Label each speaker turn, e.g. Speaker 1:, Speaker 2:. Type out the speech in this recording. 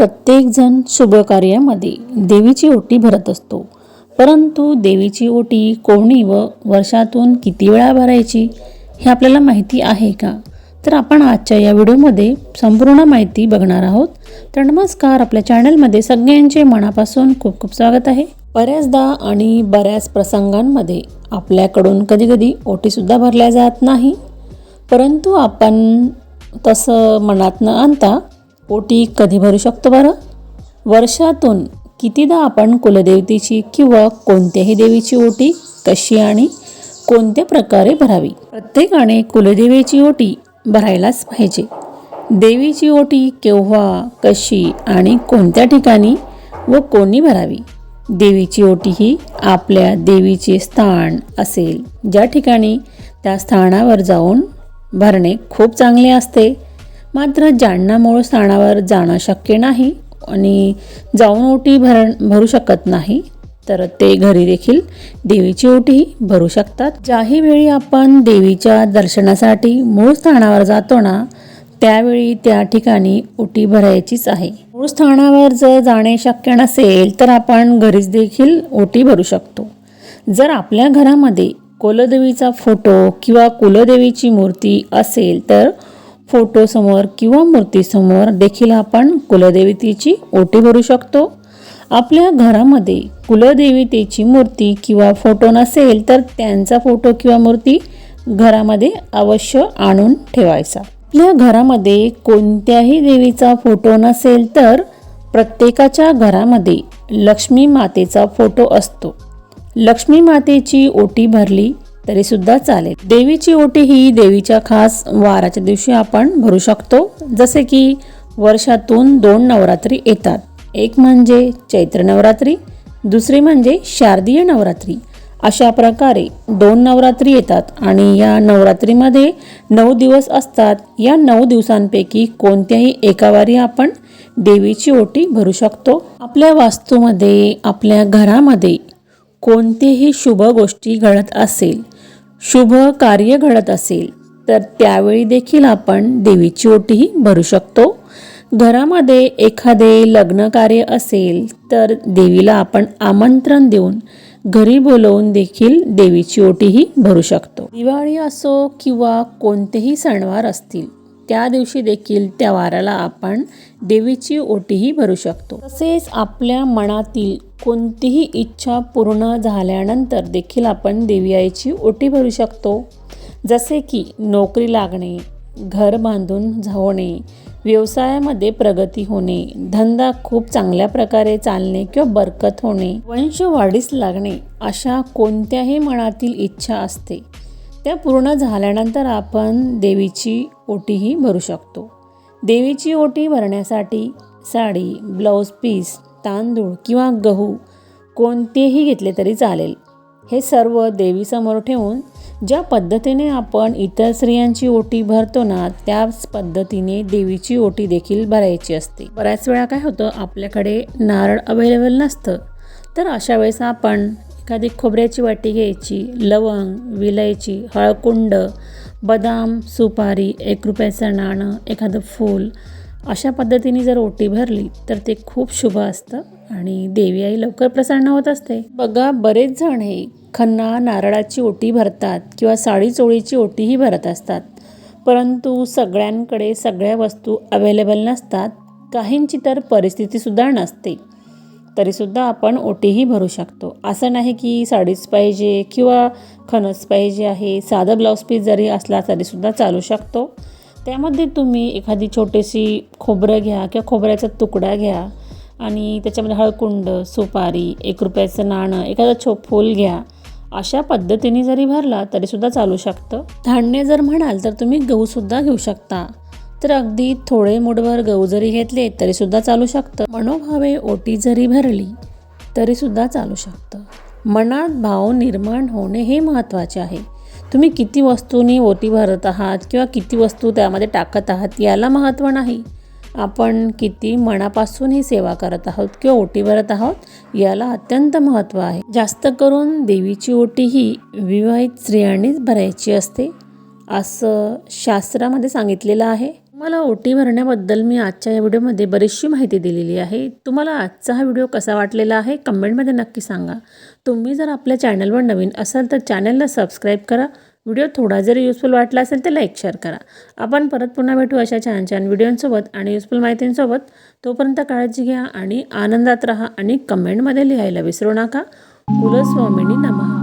Speaker 1: प्रत्येकजण शुभकार्यामध्ये देवीची ओटी भरत असतो. परंतु देवीची ओटी कोणी व वर्षातून किती वेळा भरायची हे आपल्याला माहिती आहे का? तर आपण आजच्या या व्हिडिओमध्ये संपूर्ण माहिती बघणार आहोत. तर नमस्कार आपल्या चॅनलमध्ये सगळ्यांचे मनापासून खूप खूप स्वागत आहे. बऱ्याचदा आणि बऱ्याच प्रसंगांमध्ये आपल्याकडून कधीकधी ओटीसुद्धा भरल्या जात नाही. परंतु आपण तसं मनात न आणता ओटी कधी भरू शकतो बरं? वर्षातून कितीदा आपण कुलदेवतेची किंवा कोणत्याही देवीची ओटी कशी आणि कोणत्या प्रकारे भरावी? प्रत्येकाने कुलदेवीची ओटी भरायलाच पाहिजे. देवीची ओटी केव्हा कशी आणि कोणत्या ठिकाणी व कोणी भरावी? देवीची ओटी ही आपल्या देवीचे स्थान असेल. ज्या ठिकाणी त्या स्थानावर जाऊन भरणे खूप चांगले असते. मात्र ज्यांना मूळ स्थानावर जाणं शक्य नाही आणि जाऊन ओटी भर भरू शकत नाही तर ते घरी देखील देवीची ओटी भरू शकतात. ज्याही वेळी आपण देवीच्या दर्शनासाठी मूळ स्थानावर जातो ना त्यावेळी त्या ठिकाणी ओटी भरायचीच आहे. मूळ स्थानावर जर जाणे शक्य नसेल तर आपण घरीच देखील ओटी भरू शकतो. जर आपल्या घरामध्ये कुलदेवीचा फोटो किंवा कुलदेवीची मूर्ती असेल तर फोटोसमोर किंवा मूर्तीसमोर देखील आपण कुलदेवतेची ओटी भरू शकतो. आपल्या घरामध्ये कुलदेवतेची मूर्ती किंवा फोटो नसेल तर त्यांचा फोटो किंवा मूर्ती घरामध्ये अवश्य आणून ठेवायचा. आपल्या घरामध्ये कोणत्याही देवीचा फोटो नसेल तर प्रत्येकाच्या घरामध्ये लक्ष्मी मातेचा फोटो असतो. लक्ष्मी मातेची ओटी भरली तरी सुद्धा चालेल. देवीची ओटी ही देवीच्या खास वाराच्या दिवशी आपण भरू शकतो जसे की वर्षातून दोन नवरात्री येतात. एक म्हणजे चैत्र नवरात्री दुसरी म्हणजे शारदीय नवरात्री. अशा प्रकारे दोन नवरात्री येतात आणि या नवरात्रीमध्ये नऊ दिवस असतात. या नऊ दिवसांपैकी कोणत्याही एका वारी आपण देवीची ओटी भरू शकतो. आपल्या वास्तूमध्ये आपल्या घरामध्ये कोणतीही शुभ गोष्टी घडत असेल शुभ कार्य घडत असेल तर त्यावेळी देखील आपण देवीची ओटीही भरू शकतो. घरामध्ये एखादे लग्न कार्य असेल तर देवीला आपण आमंत्रण देऊन घरी बोलवून देखील देवीची ओटीही भरू शकतो. दिवाळी असो किंवा कोणतेही सणवार असतील त्या दिवशी देखील त्या वाराला आपण देवीची ओटीही भरू शकतो. तसेच आपल्या मनातील कोणतीही इच्छा पूर्ण झाल्यानंतर देखील आपण देवी आईची ओटी भरू शकतो. जसे की नोकरी लागणे घर बांधून होणे व्यवसायामध्ये प्रगती होणे धंदा खूप चांगल्या प्रकारे चालणे किंवा बरकत होणे वंश वाढीस लागणे अशा कोणत्याही मनातील इच्छा असते. त्या पूर्ण झाल्यानंतर आपण देवीची ओटीही भरू शकतो. देवीची ओटी भरण्यासाठी साडी ब्लाऊज पीस तांदूळ किंवा गहू कोणतेही घेतले तरी चालेल. हे सर्व देवीसमोर ठेवून ज्या पद्धतीने आपण इतर स्त्रियांची ओटी भरतो ना त्याच पद्धतीने देवीची ओटी देखील भरायची असते. बऱ्याच वेळा काय होतं आपल्याकडे नारळ अवेलेबल नसतं तर अशा वेळेस आपण एखादी खोबऱ्याची वाटी घ्यायची लवंग विलायची हळकुंड बदाम सुपारी एक रुपयाचं नाणं एखादं फूल अशा पद्धतीने जर ओटी भरली तर ते खूप शुभ असतं आणि देवी आई लवकर प्रसन्न होत असते. बघा बरेच जण हे खन्ना नारळाची ओटी भरतात किंवा साडी चोळीची ओटीही भरत असतात. परंतु सगळ्यांकडे सगळ्या वस्तू अवेलेबल नसतात. काहींची तर परिस्थितीसुद्धा नसते. तरीसुद्धा आपण ओटीही भरू शकतो. असं नाही की साडीच पाहिजे किंवा खणच पाहिजे आहे साधं ब्लाऊज पीस जरी असला तरीसुद्धा चालू शकतो. त्यामध्ये तुम्ही एखादी छोटीशी खोबरं घ्या किंवा खोबऱ्याचा तुकडा घ्या आणि त्याच्यामध्ये हळकुंड सुपारी एक रुपयाचं नाणं एखादं छो फूल घ्या. अशा पद्धतीने जरी भरला तरीसुद्धा चालू शकतं. धान्य जर म्हणाल तर तुम्ही गहूसुद्धा घेऊ शकता. तर अगदी थोडे मुठभर गहू जरी घेतले तरीसुद्धा चालू शकतं. मनोभावे ओटी जरी भरली तरीसुद्धा चालू शकतं. मनात भाव निर्माण होणे हे महत्त्वाचे आहे. तुम्ही किती वस्तूंनी ओटी भरत आहात किंवा किती वस्तू त्यामध्ये टाकत आहात याला महत्त्व नाही. आपण किती मनापासून ही सेवा करत आहोत किंवा ओटी भरत आहोत याला अत्यंत महत्त्व आहे. जास्त करून देवीची ओटी ही विवाहित स्त्रियांनीच भरायची असते असं शास्त्रामध्ये सांगितलेलं आहे. मला ओटी भरण्याबद्दल मी आजच्या या व्हिडिओमध्ये बरीचशी माहिती दिलेली आहे. तुम्हाला आजचा हा व्हिडिओ कसा वाटलेला आहे कमेंटमध्ये नक्की सांगा. तुम्ही जर आपल्या चॅनलवर नवीन असाल तर चॅनलला सबस्क्राईब करा. व्हिडिओ थोडा जरी युजफुल वाटला असेल तर लाईक शेअर करा. आपण परत पुन्हा भेटू अशा छान छान व्हिडिओंसोबत आणि युजफुल माहितींसोबत. तोपर्यंत काळजी घ्या आणि आनंदात राहा आणि कमेंटमध्ये लिहायला विसरू नका. कुलस्वामिनी नमः.